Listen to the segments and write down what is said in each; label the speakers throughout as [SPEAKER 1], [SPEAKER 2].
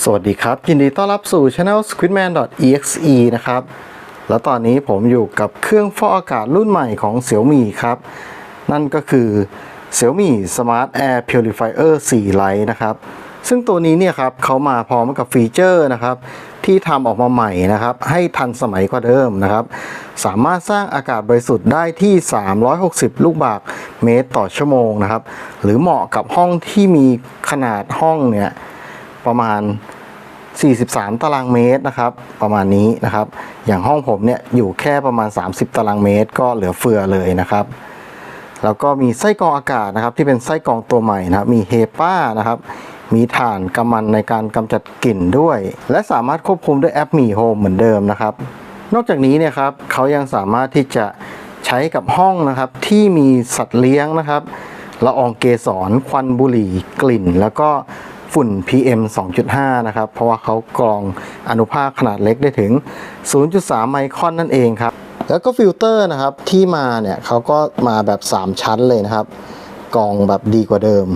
[SPEAKER 1] สวัสดีครับ ยินดีต้อนรับสู่ Channel squidman.exe นะครับ แล้วตอนนี้ผมอยู่กับเครื่องฟอกอากาศรุ่นใหม่ของ Xiaomi ครับ นั่นก็คือ Xiaomi Smart Air Purifier 4 Lite นะครับ ซึ่งตัวนี้เนี่ยครับเขามาพร้อมกับฟีเจอร์นะครับ ที่ทำออกมาใหม่นะครับ ให้ทันสมัยกว่าเดิมนะครับ สามารถสร้างอากาศบริสุทธิ์ได้ที่ 360 ลูกบาศก์เมตรต่อชั่วโมงนะครับ หรือเหมาะกับห้องที่มีขนาดห้องเนี่ย ประมาณ 43 ตารางเมตรนะครับ ประมาณนี้นะครับ อย่างห้องผมเนี่ยอยู่แค่ประมาณ 30 ตารางเมตร ก็เหลือเฟือเลยนะครับ แล้วก็มีไส้กรองอากาศนะครับ ที่เป็นไส้กรองตัวใหม่นะครับ มีเฮป้านะครับมีถ่านกำมันในการกำจัดกลิ่นด้วย และสามารถควบคุมด้วยแอปมีโฮมเหมือนเดิมนะครับ นอกจากนี้เนี่ยครับเขายังสามารถที่จะใช้กับห้องนะครับที่มีสัตว์เลี้ยงนะครับละอองเกสรควันบุหรี่กลิ่น แล้วก็ ฝุ่น PM 2.5 นะครับ เพราะว่าเขากรองอนุภาคขนาดเล็กได้ถึง 0.3 ไมครอนนั่นเองครับ แล้วก็ฟิลเตอร์นะครับที่มาเนี่ยเขาก็มาแบบ 3 ชั้นเลยนะครับกรองแบบดีกว่าเดิม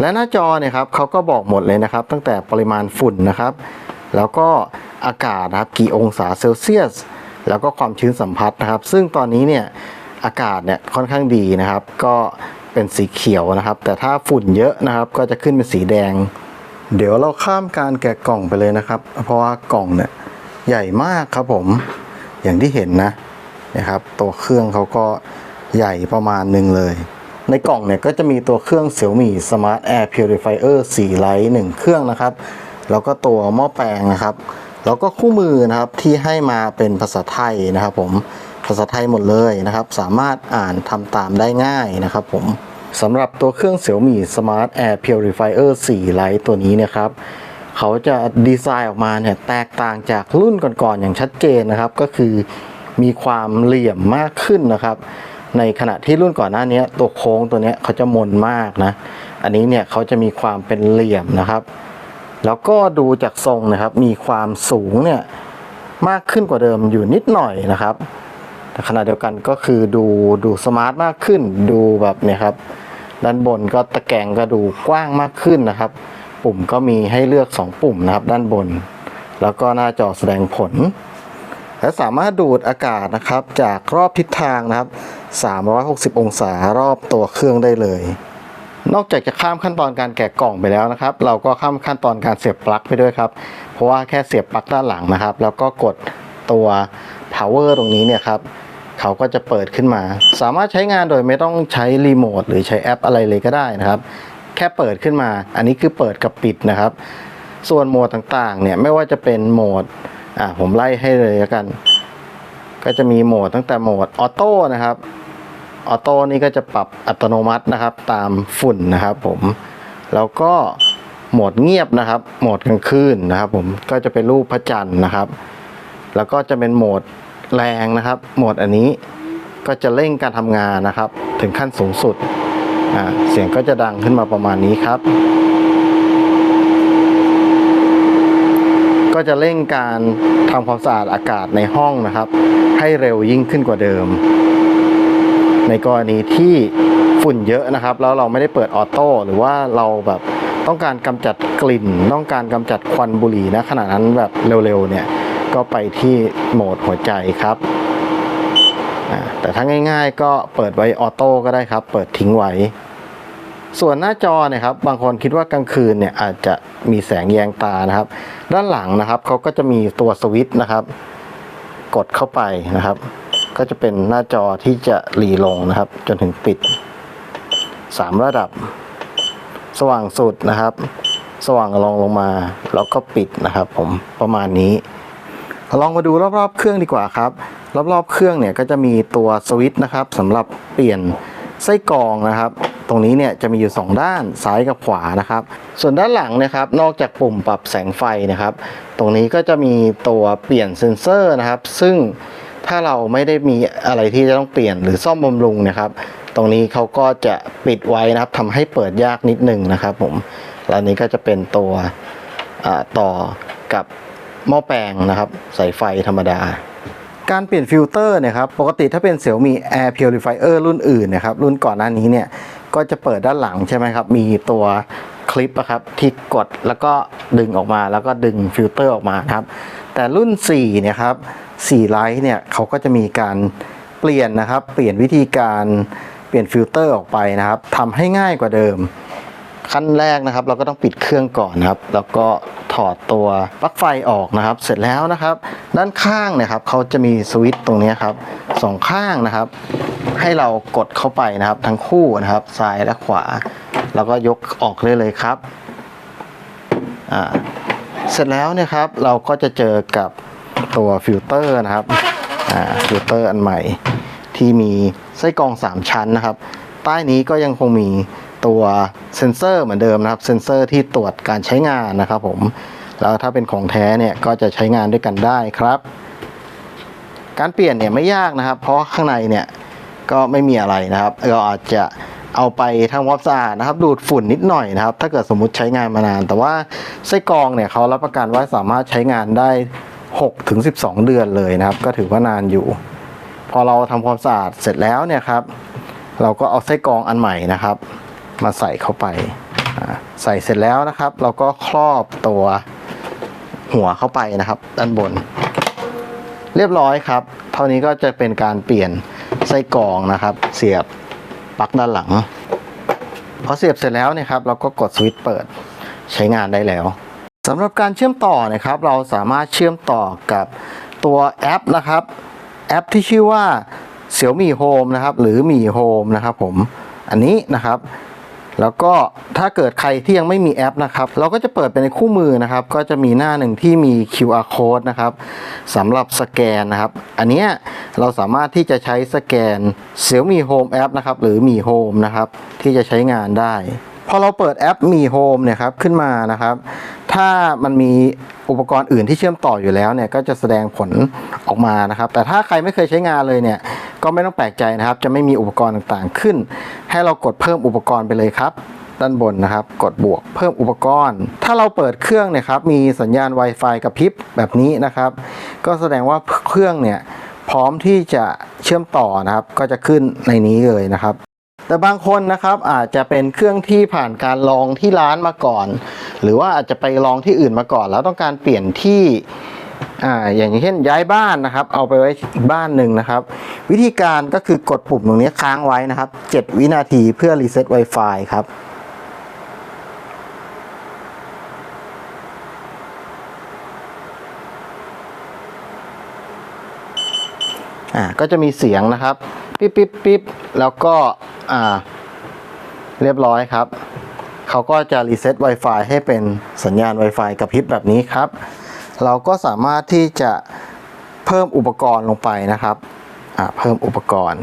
[SPEAKER 1] และหน้าจอเนี่ยครับเขาก็บอกหมดเลยนะครับ ตั้งแต่ปริมาณฝุ่นนะครับ แล้วก็อากาศนะครับกี่องศาเซลเซียส แล้วก็ความชื้นสัมผัสนะครับ ซึ่งตอนนี้เนี่ยอากาศเนี่ยค่อนข้างดีนะครับ ก็เป็นสีเขียวนะครับ แต่ถ้าฝุ่นเยอะนะครับ ก็จะขึ้นเป็นสีแดง เดี๋ยวเราข้ามการแกะกล่องไปเลยนะครับ เพราะว่ากล่องเนี่ยใหญ่มากครับผมอย่างที่เห็นนะนะครับ ตัวเครื่องเขาก็ใหญ่ประมาณหนึ่งเลย ในกล่องเนี่ยก็จะมีตัวเครื่อง Xiaomi Smart Air Purifier 4 Lite 1เครื่องนะครับ แล้วก็ตัวหม้อแปลงนะครับ แล้วก็คู่มือนะครับที่ให้มาเป็นภาษาไทยนะครับ ผมภาษาไทยหมดเลยนะครับ สามารถอ่านทำตามได้ง่ายนะครับ ผม สำหรับตัวเครื่อง Xiaomi Smart Air Purifier 4 Lite ตัวนี้เนะครับ เขาจะดีไซน์ออกมาเนี่ยแตกต่างจากรุ่นก่อนๆอย่างชัดเจนนะครับ ก็คือมีความเหลี่ยมมากขึ้นนะครับ ในขณะที่รุ่นก่อนหน้านี้ตัวโค้งตัวเนี้ยเขาจะมนมากนะ อันนี้เนี่ยเขาจะมีความเป็นเหลี่ยมนะครับ แล้วก็ดูจากทรงนะครับ มีความสูงเนี่ยมากขึ้นกว่าเดิมอยู่นิดหน่อยนะครับแต่ขณะเดียวกันก็คือดูดูสมาร์ทมากขึ้นดูแบบเนี่ยครับ ด้านบนก็ตะแกรงก็ดูกว้างมากขึ้นนะครับ ปุ่มก็มีให้เลือก 2 ปุ่มนะครับ ด้านบน แล้วก็หน้าจอแสดงผล และสามารถดูดอากาศนะครับ จากรอบทิศทางนะครับ 360 องศารอบตัวเครื่องได้เลย นอกจากจะข้ามขั้นตอนการแกะกล่องไปแล้วนะครับ เราก็ข้ามขั้นตอนการเสียบปลั๊กไปด้วยครับ เพราะว่าแค่เสียบปลั๊กด้านหลังนะครับ แล้วก็กดตัว power ตรงนี้เนี่ยครับ เขาก็จะเปิดขึ้นมา สามารถใช้งานโดยไม่ต้องใช้รีโมทหรือใช้แอปอะไรเลยก็ได้นะครับ แค่เปิดขึ้นมา อันนี้คือเปิดกับปิดนะครับ ส่วนโหมดต่างๆ เนี่ยไม่ว่าจะเป็นโหมดอ่าผมไล่ให้เลยกัน ก็จะมีโหมดตั้งแต่โหมดออโต้นะครับออโต้นี่ก็จะปรับอัตโนมัตินะครับ ตามฝุ่นนะครับผมแล้วก็โหมดเงียบนะครับ โหมดกลางคืนนะครับ ผมก็จะเป็นรูปพระจันทร์นะครับ แล้วก็จะเป็นโหมด แรงนะครับ โหมดอันนี้ก็จะเร่งการทำงานนะครับ ถึงขั้นสูงสุด เสียงก็จะดังขึ้นมาประมาณนี้ครับ ก็จะเร่งการทำความสะอาดอากาศในห้องนะครับ ให้เร็วยิ่งขึ้นกว่าเดิม ในกรณีที่ฝุ่นเยอะนะครับ แล้วเราไม่ได้เปิดออโต้หรือว่าเราแบบต้องการกำจัดกลิ่น ต้องการกำจัดควันบุหรี่นะขณะนั้นแบบเร็วๆเนี่ย ก็ไปที่โหมดหัวใจครับแต่ถ้าง่ายๆ ก็เปิดไว้ออโต้ก็ได้ครับ เปิดทิ้งไว้ ส่วนหน้าจอเนี่ยครับบางคนคิดว่ากลางคืนเนี่ยอาจจะมีแสงแยงตานะครับ ด้านหลังนะครับเขาก็จะมีตัวสวิตช์นะครับ กดเข้าไปนะครับ ก็จะเป็นหน้าจอที่จะหลีลงนะครับ จนถึงปิด 3 ระดับ สว่างสุดนะครับ สว่างรองลงมาแล้วก็ปิดนะครับ ผมประมาณนี้ ลองมาดูรอบๆเครื่องดีกว่าครับ รอบๆเครื่องเนี่ยก็จะมีตัวสวิตช์นะครับสำหรับเปลี่ยนไส้กรองนะครับ ตรงนี้เนี่ยจะมีอยู่ 2 ด้านซ้ายกับขวานะครับ ส่วนด้านหลังนะครับ นอกจากปุ่มปรับแสงไฟนะครับ ตรงนี้ก็จะมีตัวเปลี่ยนเซ็นเซอร์นะครับ ซึ่งถ้าเราไม่ได้มีอะไรที่จะต้องเปลี่ยนหรือซ่อมบำรุงนะครับ ตรงนี้เขาก็จะปิดไว้นะครับทำให้เปิดยากนิดนึงนะครับผมแล้วนี้ก็จะเป็นตัวต่อกับ หม้อแปลงนะครับสายไฟธรรมดา การเปลี่ยนฟิลเตอร์เนี่ยครับปกติถ้าเป็น Xiaomi Air Purifier รุ่นอื่นนะครับรุ่นก่อนหน้านี้เนี่ยก็จะเปิดด้านหลังใช่ไหมครับมีตัวคลิปอะครับที่กดแล้วก็ดึงออกมาแล้วก็ดึงฟิลเตอร์ออกมาครับแต่รุ่น4เนี่ยครับ4ไลท์เนี่ยเขาก็จะมีการเปลี่ยนนะครับ เปลี่ยนวิธีการเปลี่ยนฟิลเตอร์ออกไปนะครับทำให้ง่ายกว่าเดิม ขั้นแรกนะครับ เราก็ต้องปิดเครื่องก่อนครับ แล้วก็ ถอดตัวปลั๊กไฟออกนะครับ เสร็จแล้วนะครับ ด้านข้างเนี่ยครับเขาจะมีสวิตช์ตรงนี้ครับสองข้างนะครับ ให้เรากดเข้าไปนะครับ ทั้งคู่นะครับซ้ายและขวา แล้วก็ยกออกเลยเลยครับอ่าเสร็จแล้วเนี่ยครับเราก็จะเจอกับตัวฟิลเตอร์นะครับอ่าฟิลเตอร์อันใหม่ที่มีไส้กรอง 3 ชั้นนะครับ ใต้นี้ก็ยังคงมี ตัวเซ็นเซอร์เหมือนเดิมนะครับ เซ็นเซอร์ที่ตรวจการใช้งานนะครับผม แล้วถ้าเป็นของแท้เนี่ยก็จะใช้งานด้วยกันได้ครับ การเปลี่ยนเนี่ยไม่ยากนะครับ เพราะข้างในเนี่ยก็ไม่มีอะไรนะครับ เราอาจจะเอาไปทำความสะอาดนะครับ ดูดฝุ่นนิดหน่อยนะครับ ถ้าเกิดสมมุติใช้งานมานาน แต่ว่าไส้กรองเนี่ยเขารับประกันว่าสามารถใช้งานได้6ถึง12 เดือนเลยนะครับ ก็ถือว่านานอยู่ พอเราทำความสะอาดเสร็จแล้วเนี่ยครับ เราก็เอาไส้กรองอันใหม่นะครับ มาใส่เข้าไป ใส่เสร็จแล้วนะครับ เราก็ครอบตัวหัวเข้าไปนะครับ ด้านบน เรียบร้อยครับ เท่านี้ก็จะเป็นการเปลี่ยนไส้กรองนะครับ เสียบปลั๊กด้านหลังพอเสียบเสร็จแล้วเนี่ยครับเราก็กดสวิตช์เปิดใช้งานได้แล้วสำหรับการเชื่อมต่อนะครับ เราสามารถเชื่อมต่อกับตัวแอปนะครับ แอปที่ชื่อว่า Xiaomi Home นะครับ หรือ Mi Home นะครับผมอันนี้นะครับ แล้วก็ถ้าเกิดใครที่ยังไม่มีแอปนะครับ เราก็จะเปิดไปในคู่มือนะครับ ก็จะมีหน้าหนึ่งที่มี QR code นะครับสำหรับสแกนนะครับ อันนี้เราสามารถที่จะใช้สแกน Xiaomi Home App นะครับ หรือ Mi Home นะครับ ที่จะใช้งานได้ พอเราเปิดแอป Mi Home เนี่ยครับขึ้นมานะครับ ถ้ามันมีอุปกรณ์อื่นที่เชื่อมต่ออยู่แล้วเนี่ยก็จะแสดงผลออกมานะครับ แต่ถ้าใครไม่เคยใช้งานเลยเนี่ยก็ไม่ต้องแปลกใจนะครับ จะไม่มีอุปกรณ์ต่างๆขึ้น ให้เรากดเพิ่มอุปกรณ์ไปเลยครับ ด้านบนนะครับ กดบวกเพิ่มอุปกรณ์ ถ้าเราเปิดเครื่องเนี่ยครับมีสัญญาณ Wi-Fi กับพริบแบบนี้นะครับ ก็แสดงว่าเครื่องเนี่ยพร้อมที่จะเชื่อมต่อนะครับ ก็จะขึ้นในนี้เลยนะครับ แต่บางคนนะครับอาจจะเป็นเครื่องที่ผ่านการลองที่ร้านมาก่อน หรือว่าอาจจะไปลองที่อื่นมาก่อน แล้วต้องการเปลี่ยนที่อ่าอย่างเช่นย้ายบ้านนะครับ เอาไปไว้อีกบ้านหนึ่งนะครับ วิธีการก็คือกดปุ่มตรงนี้ค้างไว้นะครับ 7 วินาทีเพื่อรีเซ็ต Wi-Fi ครับ อ่าก็จะมีเสียงนะครับปิ๊บปิ๊บปิ๊บแล้วก็อ่าเรียบร้อยครับเขาก็จะรีเซ็ต Wi-Fi ให้เป็นสัญญาณ Wi-Fi กระพริบแบบนี้ครับ เราก็สามารถที่จะเพิ่มอุปกรณ์ลงไปนะครับอ่าเพิ่มอุปกรณ์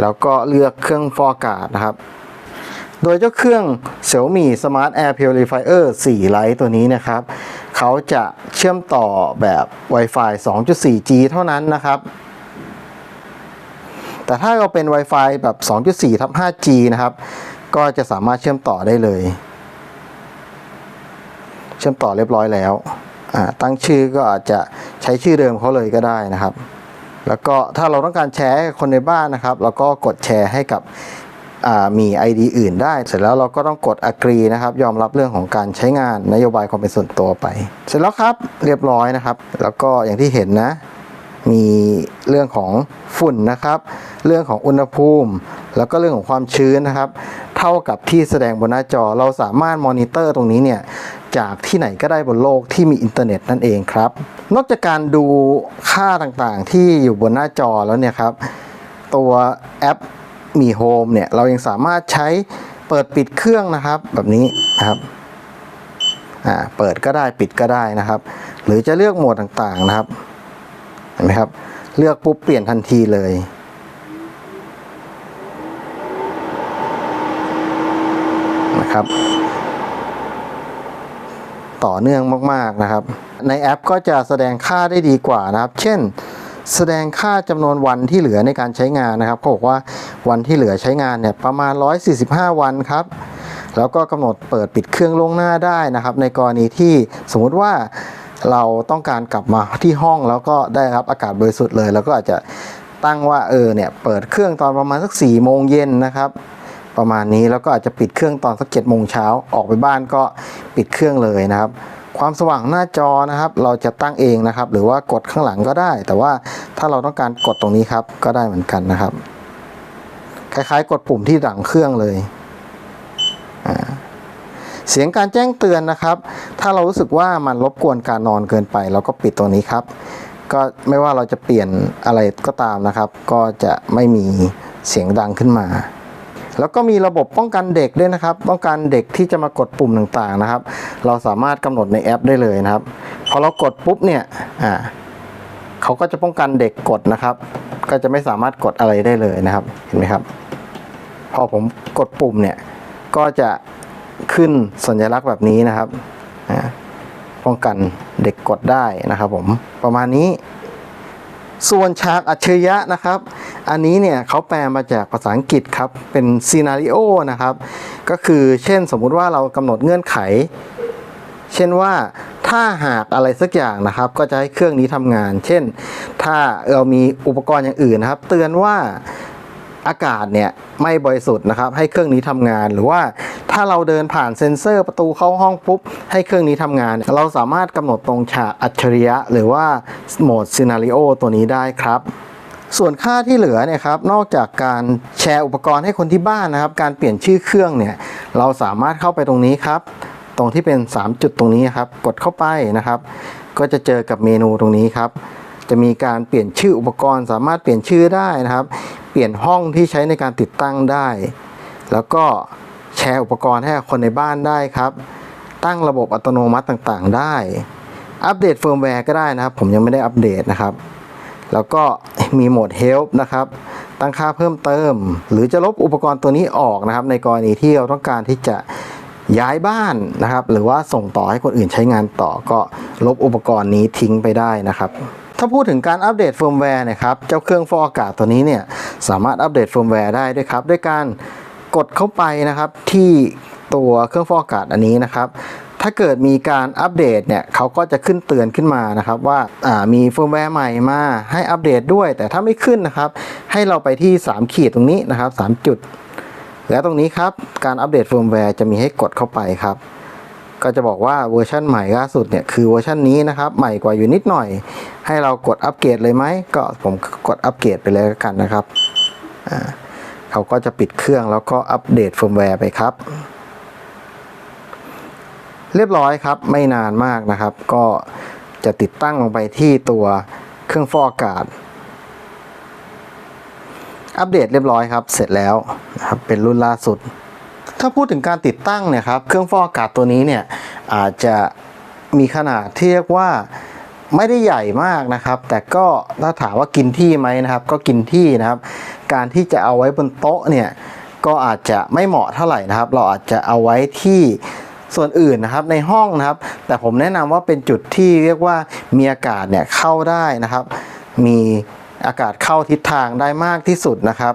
[SPEAKER 1] แล้วก็เลือกเครื่องฟอกอากาศนะครับ โดยเจ้าเครื่อง Xiaomi Smart Air Purifier 4 Lite ตัวนี้นะครับ เขาจะเชื่อมต่อแบบ Wi-Fi 2.4G เท่านั้นนะครับ แต่ถ้าเราเป็น Wi-Fi แบบ 2.4ทับ 5G นะครับ ก็จะสามารถเชื่อมต่อได้เลย เชื่อมต่อเรียบร้อยแล้ว ตั้งชื่อก็อาจจะใช้ชื่อเดิมเขาเลยก็ได้นะครับ แล้วก็ถ้าเราต้องการแชร์ให้คนในบ้านนะครับ เราก็กดแชร์ให้กับ มี ID อื่นได้ เสร็จแล้วเราก็ต้องกด agree นะครับ ยอมรับเรื่องของการใช้งานนโยบายความเป็นส่วนตัวไป เสร็จแล้วครับเรียบร้อยนะครับ แล้วก็อย่างที่เห็นนะ มีเรื่องของฝุ่นนะครับ เรื่องของอุณหภูมิ แล้วก็เรื่องของความชื้นนะครับ เท่ากับที่แสดงบนหน้าจอเราสามารถมอนิเตอร์ตรงนี้เนี่ยจากที่ไหนก็ได้บนโลกที่มีอินเทอร์เน็ตนั่นเองครับ นอกจากการดูค่าต่างๆที่อยู่บนหน้าจอแล้วเนี่ยครับ ตัวแอป มีโฮมเนี่ยเรายังสามารถใช้เปิดปิดเครื่องนะครับ แบบนี้นะครับอ่าเปิดก็ได้ปิดก็ได้นะครับ หรือจะเลือกโหมดต่างๆนะครับเห็นไหมครับ เลือกปุ๊บเปลี่ยนทันทีเลยนะครับ ต่อเนื่องมากๆนะครับ ในแอปก็จะแสดงค่าได้ดีกว่านะครับ เช่น แสดงค่าจำนวนวันที่เหลือในการใช้งานนะครับเขาบอกว่า วันที่เหลือใช้งานเนี่ยประมาณ 145 วันครับแล้วก็กำหนดเปิดปิดเครื่องล่วงหน้าได้นะครับ ในกรณีที่สมมุติว่าเราต้องการกลับมาที่ห้องแล้วก็ได้รับอากาศบริสุทธิ์เลย แล้วก็อาจจะตั้งว่าเออเนี่ยเปิดเครื่องตอนประมาณสัก4โมงเย็นนะครับ ประมาณนี้แล้วก็อาจจะปิดเครื่องตอนสักเจ็ดโมงเช้าออกไปบ้านก็ปิดเครื่องเลยนะครับ ความสว่างหน้าจอนะครับ เราจะตั้งเองนะครับ หรือว่ากดข้างหลังก็ได้ แต่ว่าถ้าเราต้องการกดตรงนี้ครับก็ได้เหมือนกันนะครับ คล้ายๆ กดปุ่มที่หลังเครื่องเลย เสียงการแจ้งเตือนนะครับ ถ้าเรารู้สึกว่ามันรบกวนการนอนเกินไป เราก็ปิดตัวนี้ครับ ก็ไม่ว่าเราจะเปลี่ยนอะไรก็ตามนะครับ ก็จะไม่มีเสียงดังขึ้นมาแล้วก็มีระบบป้องกันเด็กด้วยนะครับ ป้องกันเด็กที่จะมากดปุ่มต่างๆนะครับ เราสามารถกำหนดในแอปได้เลยนะครับ พอเรากดปุ๊บเนี่ยอ่าเขาก็จะป้องกันเด็กกดนะครับ ก็จะไม่สามารถกดอะไรได้เลยนะครับ เห็นไหมครับ พอผมกดปุ่มเนี่ย ก็จะขึ้นสัญลักษณ์แบบนี้นะครับป้องกันเด็กกดได้นะครับผมประมาณนี้ ส่วนฉากอัจฉริยะนะครับ อันนี้เนี่ยเขาแปลมาจากภาษาอังกฤษครับ เป็นซีนารีโอนะครับ ก็คือเช่นสมมุติว่าเรากำหนดเงื่อนไข เช่นว่าถ้าหากอะไรสักอย่างนะครับ ก็จะให้เครื่องนี้ทำงาน เช่น ถ้าเรามีอุปกรณ์อย่างอื่นนะครับ เตือนว่า อากาศเนี่ยไม่บริสุทธิ์นะครับ ให้เครื่องนี้ทำงานหรือว่าถ้าเราเดินผ่านเซ็นเซอร์ประตูเข้าห้องปุ๊บ ให้เครื่องนี้ทำงาน เราสามารถกำหนดตรงฉากอัจฉริยะ หรือว่าโหมดซีนารีโอตัวนี้ได้ครับส่วนค่าที่เหลือเนี่ยครับนอกจากการแชร์อุปกรณ์ให้คนที่บ้านนะครับ การเปลี่ยนชื่อเครื่องเนี่ยเราสามารถเข้าไปตรงนี้ครับ ตรงที่เป็น 3 จุดตรงนี้ครับ กดเข้าไปนะครับ ก็จะเจอกับเมนูตรงนี้ครับ จะมีการเปลี่ยนชื่ออุปกรณ์สามารถเปลี่ยนชื่อได้นะครับ เปลี่ยนห้องที่ใช้ในการติดตั้งได้ แล้วก็แชร์อุปกรณ์ให้คนในบ้านได้ครับ ตั้งระบบอัตโนมัติต่างๆ ได้ อัปเดตเฟิร์มแวร์ก็ได้นะครับ ผมยังไม่ได้อัปเดตนะครับ แล้วก็มีโหมด Help นะครับ ตั้งค่าเพิ่มเติม หรือจะลบอุปกรณ์ตัวนี้ออกนะครับ ในกรณีที่เราต้องการที่จะย้ายบ้านนะครับ หรือว่าส่งต่อให้คนอื่นใช้งานต่อก็ลบอุปกรณ์นี้ทิ้งไปได้นะครับ ถ้าพูดถึงการอัปเดตเฟิร์มแวร์นะครับ เจ้าเครื่องฟอกอากาศตัวนี้เนี่ยสามารถอัปเดตเฟิร์มแวร์ได้ด้วยครับ ด้วยการกดเข้าไปนะครับที่ตัวเครื่องฟอกอากาศอันนี้นะครับ ถ้าเกิดมีการอัปเดตเนี่ยเขาก็จะขึ้นเตือนขึ้นมานะครับ ว่าามีเฟิร์มแวร์ใหม่มาให้อัปเดตด้วย แต่ถ้าไม่ขึ้นนะครับ ให้เราไปที่ 3 ขีดตรงนี้นะครับ 3 จุด แล้วตรงนี้ครับการอัปเดตเฟิร์มแวร์จะมีให้กดเข้าไปครับ ก็จะบอกว่าเวอร์ชันใหม่ล่าสุดเนี่ยคือเวอร์ชันนี้นะครับ ใหม่กว่าอยู่นิดหน่อย ให้เรากดอัปเกรดเลยไหมก็ผมกดอัปเกรดไปเลยแล้วกันนะครับเขาก็จะปิดเครื่องแล้วก็อัปเดตเฟิร์มแวร์ไปครับ เรียบร้อยครับไม่นานมากนะครับ ก็จะติดตั้งลงไปที่ตัวเครื่องฟอกอากาศ อัปเดตเรียบร้อยครับ เสร็จแล้วนะครับเป็นรุ่นล่าสุด ถ้าพูดถึงการติดตั้งเนี่ยครับเครื่องฟอกอากาศตัวนี้เนี่ยอาจจะมีขนาดที่เรียกว่าไม่ได้ใหญ่มากนะครับ แต่ก็ถ้าถามว่ากินที่ไหมนะครับ ก็กินที่นะครับ การที่จะเอาไว้บนโต๊ะเนี่ยก็อาจจะไม่เหมาะเท่าไหร่นะครับ เราอาจจะเอาไว้ที่ส่วนอื่นนะครับในห้องนะครับ แต่ผมแนะนำว่าเป็นจุดที่เรียกว่ามีอากาศเนี่ยเข้าได้นะครับ มีอากาศเข้าทิศทางได้มากที่สุดนะครับ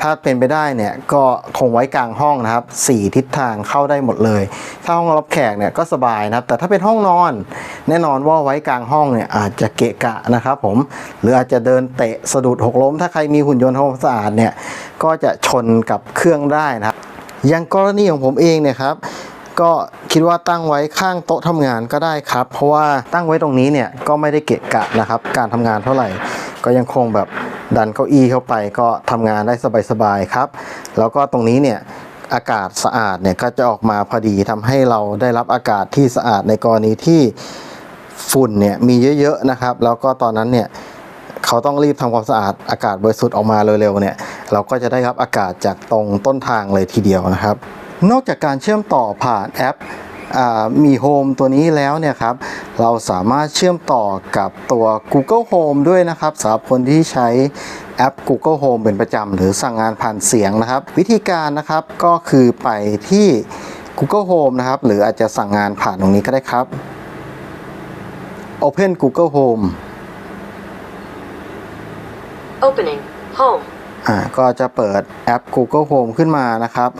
[SPEAKER 1] ถ้าเป็นไปได้เนี่ยก็คงไว้กลางห้องนะครับสี่ทิศทางเข้าได้หมดเลย ถ้าห้องรับแขกเนี่ยก็สบายนะครับ แต่ถ้าเป็นห้องนอน แน่นอนว่าไว้กลางห้องเนี่ยอาจจะเกะกะนะครับผม หรืออาจจะเดินเตะสะดุดหกล้ม ถ้าใครมีหุ่นยนต์ทำความสะอาดเนี่ยก็จะชนกับเครื่องได้นะครับ อย่างกรณีของผมเองเนี่ยครับก็คิดว่าตั้งไว้ข้างโต๊ะทำงานก็ได้ครับ เพราะว่าตั้งไว้ตรงนี้เนี่ยก็ไม่ได้เกะกะนะครับ การทำงานเท่าไหร่ ก็ยังคงแบบดันเก้าอี้เข้าไปก็ทำงานได้สบายๆครับ แล้วก็ตรงนี้เนี่ยอากาศสะอาดเนี่ยก็จะออกมาพอดีทำให้เราได้รับอากาศที่สะอาดในกรณีที่ฝุ่นเนี่ยมีเยอะๆนะครับ แล้วก็ตอนนั้นเนี่ยเขาต้องรีบทำความสะอาดอากาศบริสุทธิ์ออกมาเร็วๆเนี่ยเราก็จะได้รับอากาศจากตรงต้นทางเลยทีเดียวนะครับ นอกจากการเชื่อมต่อผ่านแอป มีโฮมตัวนี้แล้วเนี่ยครับเราสามารถเชื่อมต่อกับตัว Google Home ด้วยนะครับสำหรับคนที่ใช้แอป Google Home เป็นประจำหรือสั่งงานผ่านเสียงนะครับ วิธีการนะครับก็คือไปที่ Google Home นะครับหรืออาจจะสั่งงานผ่านตรงนี้ก็ได้ครับ Open Google Home
[SPEAKER 2] Opening. Home.
[SPEAKER 1] อ่าก็จะเปิดแอป Google Home ขึ้นมานะครับ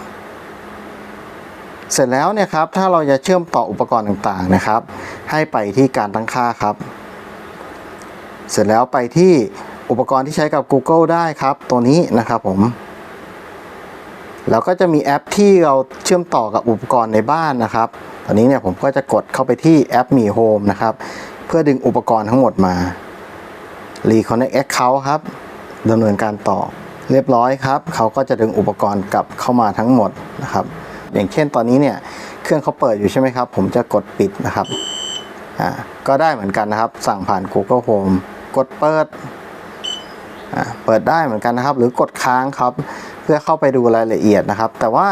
[SPEAKER 1] เสร็จแล้วเนี่ยครับถ้าเราจะเชื่อมต่ออุปกรณ์ต่างๆนะครับ ให้ไปที่การตั้งค่าครับ เสร็จแล้วไปที่อุปกรณ์ที่ใช้กับ Google ได้ครับ ตัวนี้นะครับผมแล้วก็จะมีแอปที่เราเชื่อมต่อกับอุปกรณ์ในบ้านนะครับ ตอนนี้เนี่ยผมก็จะกดเข้าไปที่แอปมีโฮมนะครับ เพื่อดึงอุปกรณ์ทั้งหมดมา Reconnect Account ครับดำเนินการต่อ เรียบร้อยครับ เขาก็จะดึงอุปกรณ์กลับเข้ามาทั้งหมดนะครับ อย่างเช่นตอนนี้เนี่ยเครื่องเขาเปิดอยู่ใช่ไหมครับ ผมจะกดปิดนะครับอ่าก็ได้เหมือนกันนะครับ สั่งผ่าน Google Home กดเปิดอ่าเปิดได้เหมือนกันนะครับ หรือกดค้างครับ เพื่อเข้าไปดูรายละเอียดนะครับ แต่ว่า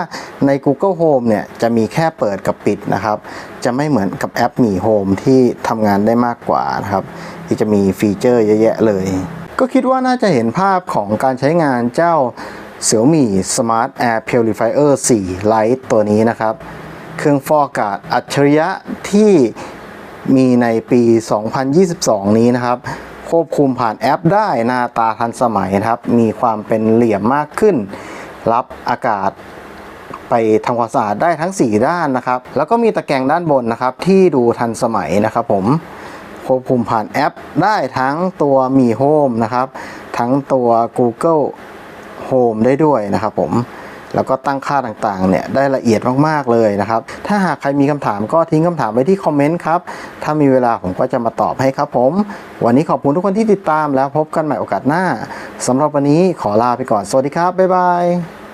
[SPEAKER 1] ใน Google Home เนี่ยจะมีแค่เปิดกับปิดนะครับ จะไม่เหมือนกับแอปหมี Home ที่ทำงานได้มากกว่านะครับ ที่จะมีฟีเจอร์เยอะแยะเลย ก็คิดว่าน่าจะเห็นภาพของการใช้งานเจ้า Xiaomi Smart Air Purifier 4 Lite ตัวนี้นะครับ เครื่องฟอกอากาศอัจฉริยะที่มีในปี 2022 นี้นะครับ ควบคุมผ่านแอปได้หน้าตาทันสมัยนะครับ มีความเป็นเหลี่ยมมากขึ้น รับอากาศไปทำความสะอาดได้ทั้ง 4 ด้านนะครับ แล้วก็มีตะแกรงด้านบนนะครับ ที่ดูทันสมัยนะครับผมควบคุมผ่านแอปได้ทั้งตัวมี Home นะครับ ทั้งตัว Google Home ได้ด้วยนะครับผมแล้วก็ตั้งค่าต่างๆ เนี่ยได้ละเอียดมากๆเลยนะครับ ถ้าหากใครมีคำถามก็ทิ้งคำถามไว้ที่คอมเมนต์ครับ ถ้ามีเวลาผมก็จะมาตอบให้ครับผม วันนี้ขอบคุณทุกคนที่ติดตามแล้วพบกันใหม่โอกาสหน้าสำหรับวันนี้ขอลาไปก่อน สวัสดีครับ บ๊ายบาย